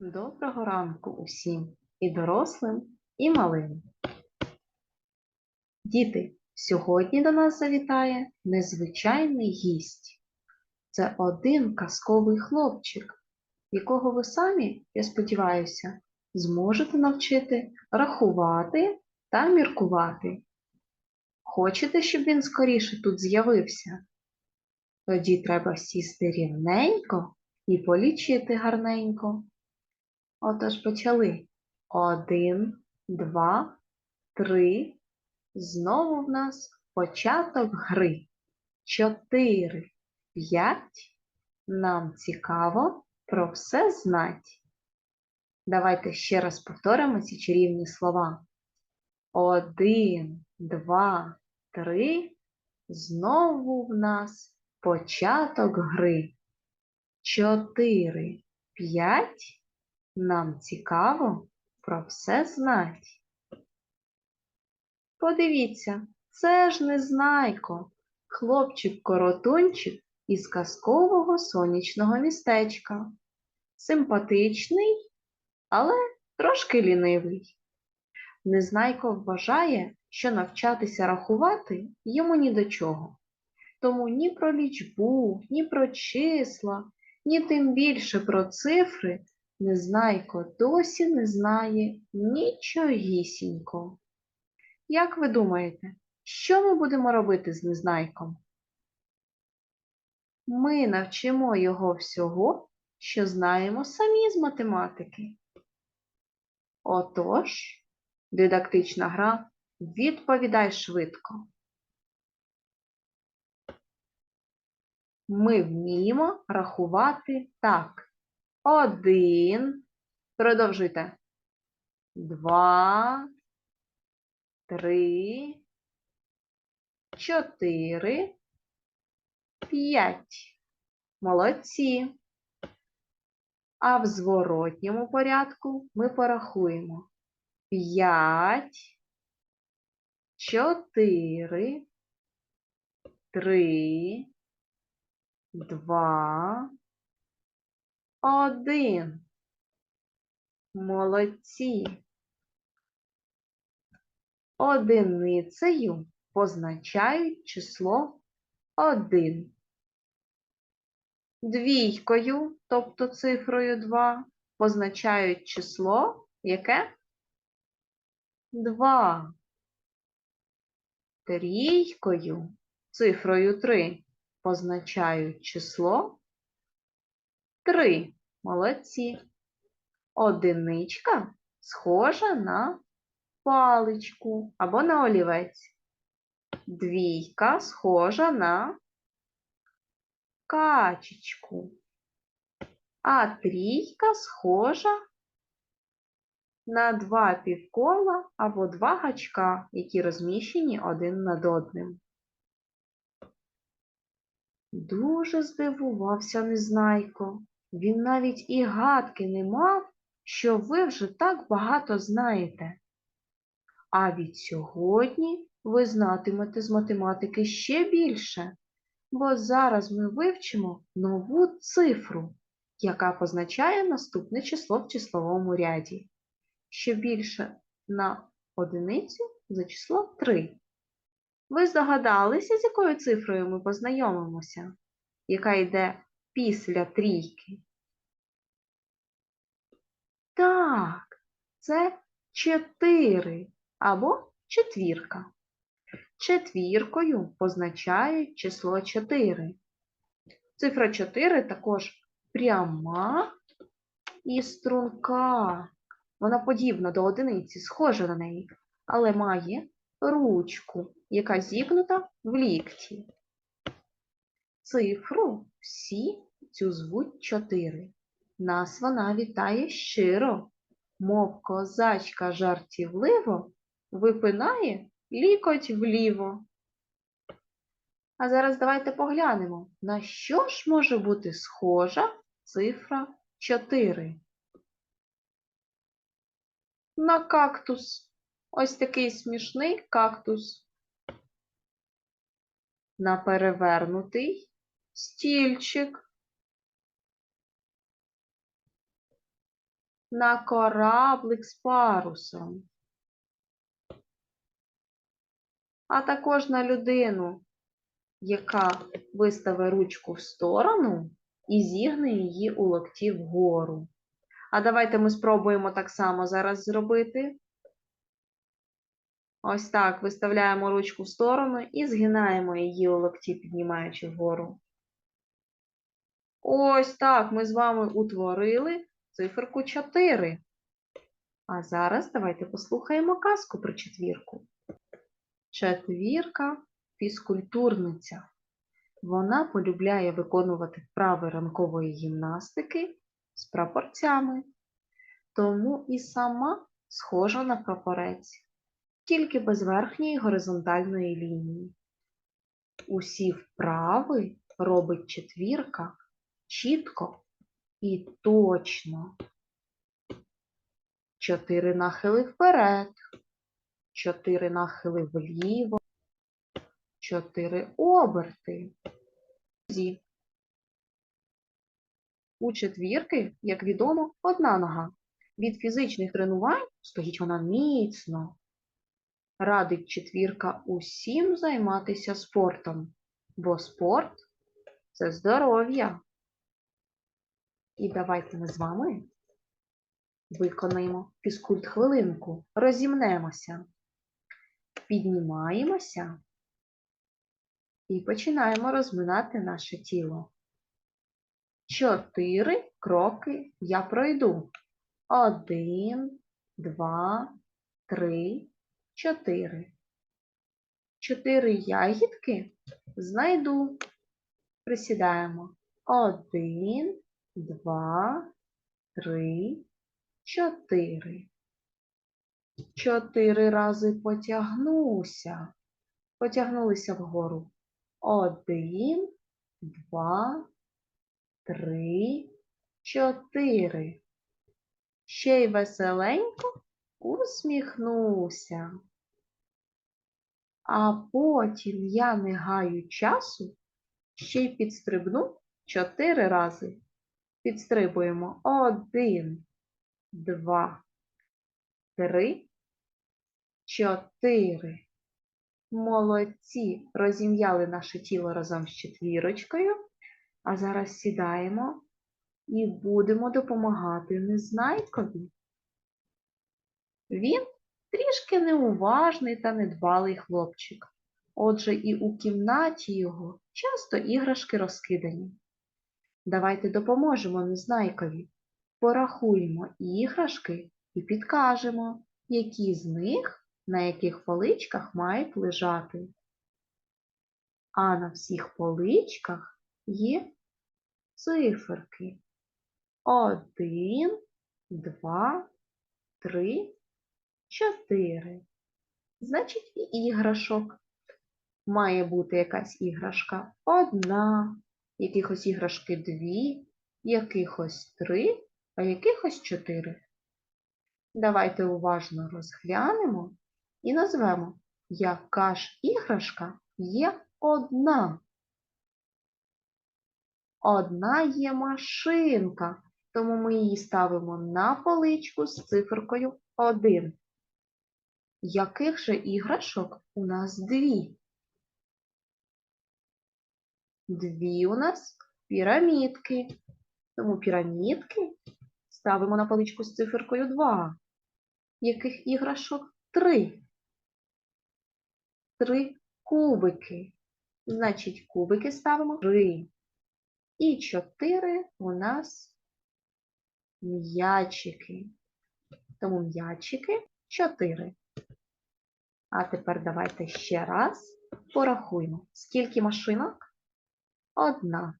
Доброго ранку усім і дорослим, і малим. Діти, сьогодні до нас завітає незвичайний гість. Це один казковий хлопчик, якого ви самі, я сподіваюся, зможете навчити рахувати та міркувати. Хочете, щоб він скоріше тут з'явився? Тоді треба сісти рівненько і полічити гарненько. Отож почали. Один, два, три. Знову в нас початок гри. Чотири, п'ять. Нам цікаво про все знать. Давайте ще раз повторимо ці чарівні слова. Один, два, три. Знову в нас початок гри. Чотири, п'ять. Нам цікаво про все знать. Подивіться, це ж Незнайко, хлопчик-коротунчик із казкового сонячного містечка. Симпатичний, але трошки лінивий. Незнайко вважає, що навчатися рахувати йому ні до чого. Тому ні про лічбу, ні про числа, ні тим більше про цифри Незнайко досі не знає нічогісінько. Як ви думаєте, що ми будемо робити з Незнайком? Ми навчимо його всього, що знаємо самі з математики. Отож, дидактична гра відповідай швидко. Ми вміємо рахувати так. Один. Продовжуйте. Два. Три. Чотири. П'ять. Молодці. А в зворотньому порядку ми порахуємо. П'ять. Чотири. Три. Два. Один. Молодці. Одиницею позначають число один. Двійкою, тобто цифрою 2, позначають число яке? 2. Трійкою, цифрою 3, позначають число Три. Молодці. Одиничка схожа на паличку або на олівець. Двійка схожа на качечку. А трійка схожа на два півкола або два гачка, які розміщені один над одним. Дуже здивувався Незнайко. Він навіть і гадки не мав, що ви вже так багато знаєте. А від сьогодні ви знатимете з математики ще більше, бо зараз ми вивчимо нову цифру, яка позначає наступне число в числовому ряді, що більше на одиницю за число 3. Ви здогадалися, з якою цифрою ми познайомимося, яка йде після трійки? Так, це 4 або четвірка. Четвіркою позначають число 4. Цифра 4 також пряма і струнка. Вона подібна до одиниці, схожа на неї, але має ручку, яка зігнута в лікті. Цифру всі цю звуть 4. Нас вона вітає щиро, мов козачка жартівливо випинає лікоть вліво. А зараз давайте поглянемо, на що ж може бути схожа цифра 4. На кактус. Ось такий смішний кактус. На перевернутий стільчик. на кораблик з парусом. А також на людину, яка виставить ручку в сторону і зігне її у локті вгору. А давайте ми спробуємо так само зараз зробити. Ось так виставляємо ручку в сторону і згинаємо її у локті, піднімаючи вгору. Ось так ми з вами утворили циферку 4. А зараз давайте послухаємо казку про четвірку. Четвірка фізкультурниця. Вона полюбляє виконувати вправи ранкової гімнастики з прапорцями, тому і сама схожа на прапорець, тільки без верхньої горизонтальної лінії. Усі вправи робить четвірка чітко і точно. Чотири нахили вперед, чотири нахили вліво, чотири оберти. У четвірки, як відомо, одна нога. Від фізичних тренувань стоїть вона міцно. Радить четвірка усім займатися спортом, бо спорт це здоров'я. І давайте ми з вами виконаємо фізкульт хвилинку, розімнемося, піднімаємося і починаємо розминати наше тіло. Чотири кроки я пройду. Один, два, три, чотири. Чотири ягідки знайду. Присідаємо. Один, два, три, чотири. Чотири рази потягнуся. Потягнулися вгору. Один, два, три, чотири. Ще й веселенько усміхнувся. А потім я не гаю часу, ще й підстрибну чотири рази. Підстрибуємо один, два, три, чотири. Молодці, розім'яли наше тіло разом з четвірочкою. А зараз сідаємо і будемо допомагати незнайкові. Він трішки неуважний та недбалий хлопчик. Отже, і у кімнаті його часто іграшки розкидані. Давайте допоможемо незнайкові. Порахуємо іграшки і підкажемо, які з них на яких поличках мають лежати. А на всіх поличках є циферки. Один, два, три, чотири. Значить, і іграшок. Має бути якась іграшка одна, якихось іграшки дві, якихось три, а якихось чотири. Давайте уважно розглянемо і назвемо, яка ж іграшка є одна. Одна є машинка, тому ми її ставимо на поличку з циферкою 1. Яких же іграшок у нас дві? Дві у нас пірамідки. Тому пірамідки ставимо на поличку з циферкою 2. Яких іграшок три? Три кубики. Значить, кубики ставимо три. І чотири у нас м'ячики. Тому м'ячики чотири. А тепер давайте ще раз порахуємо. Скільки машинок? Одна.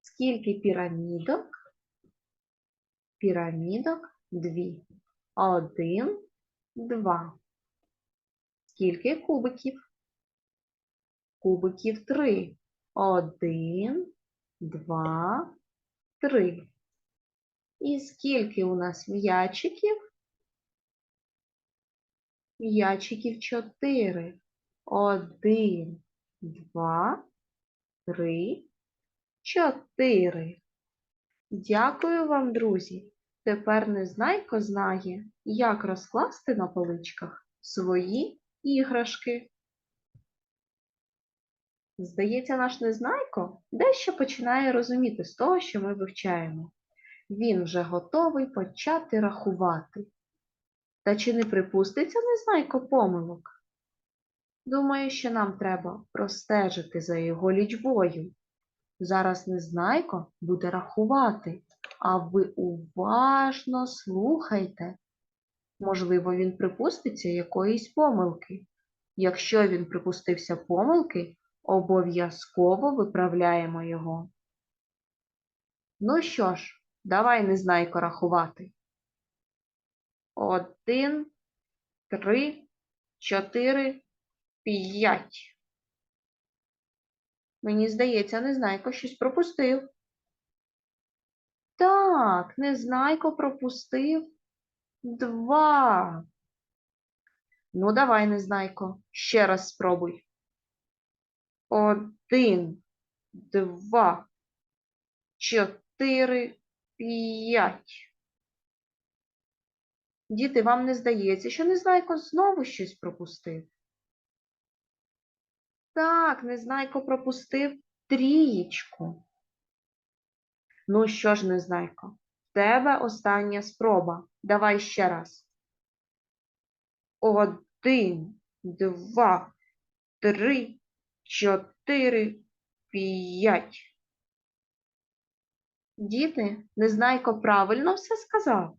Скільки пірамідок? Пірамідок дві. Один, два. Скільки кубиків? Кубиків три. Один, два, три. І скільки у нас м'ячиків? М'ячиків чотири. Один, два, три, чотири. Дякую вам, друзі. Тепер Незнайко знає, як розкласти на поличках свої іграшки. Здається, наш Незнайко дещо починає розуміти з того, що ми вивчаємо. Він вже готовий почати рахувати. Та чи не припуститься Незнайко помилок? Думаю, що нам треба простежити за його лічбою. Зараз Незнайко буде рахувати, а ви уважно слухайте. Можливо, він припуститься якоїсь помилки. Якщо він припустився помилки, обов'язково виправляємо його. Ну що ж, давай Незнайко рахувати. Один, три, чотири, п'ять. Мені здається, Незнайко щось пропустив. Так, Незнайко пропустив два. Ну, давай, Незнайко, ще раз спробуй. Один, два, чотири, п'ять. Діти, вам не здається, що Незнайко знову щось пропустив? Так, Незнайко пропустив трієчку. Ну що ж, Незнайко, в тебе остання спроба. Давай ще раз. Один, два, три, чотири, п'ять. Діти, Незнайко правильно все сказав?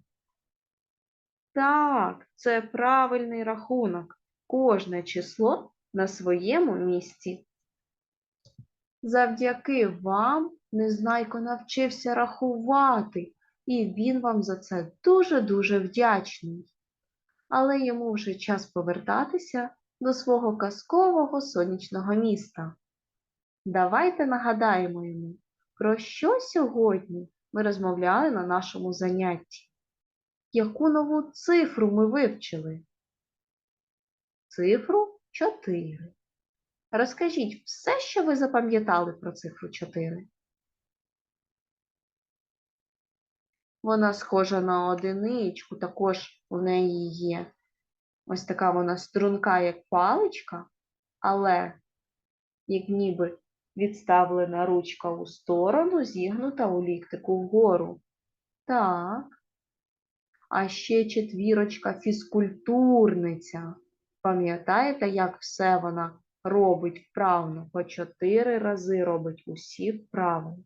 Так, це правильний рахунок. Кожне число на своєму місці. Завдяки вам Незнайко навчився рахувати, і він вам за це дуже-дуже вдячний. Але йому вже час повертатися до свого казкового сонячного міста. Давайте нагадаємо йому, про що сьогодні ми розмовляли на нашому занятті. Яку нову цифру ми вивчили? Цифру 4. Розкажіть все, що ви запам'ятали про цифру 4. Вона схожа на одиничку, також у неї є ось така вона струнка, як паличка, але як ніби відставлена ручка у сторону, зігнута у ліктику вгору. Так. А ще четвірочка фізкультурниця. Пам'ятаєте, як все вона робить вправно? По чотири рази робить усі вправи.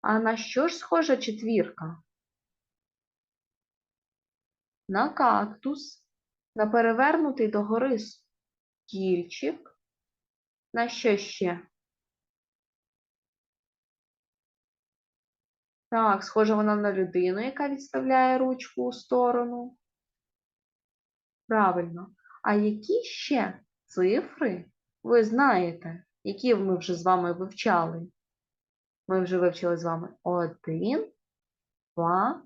А на що ж схожа четвірка? На кактус, на перевернутий догори стільчик. На що ще? Так, схожа вона на людину, яка відставляє ручку у сторону. Правильно. А які ще цифри ви знаєте, які ми вже з вами вивчали? Ми вже вивчили з вами один, два,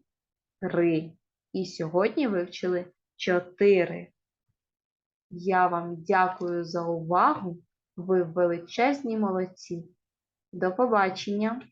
три. І сьогодні вивчили чотири. Я вам дякую за увагу. Ви величезні молодці. До побачення!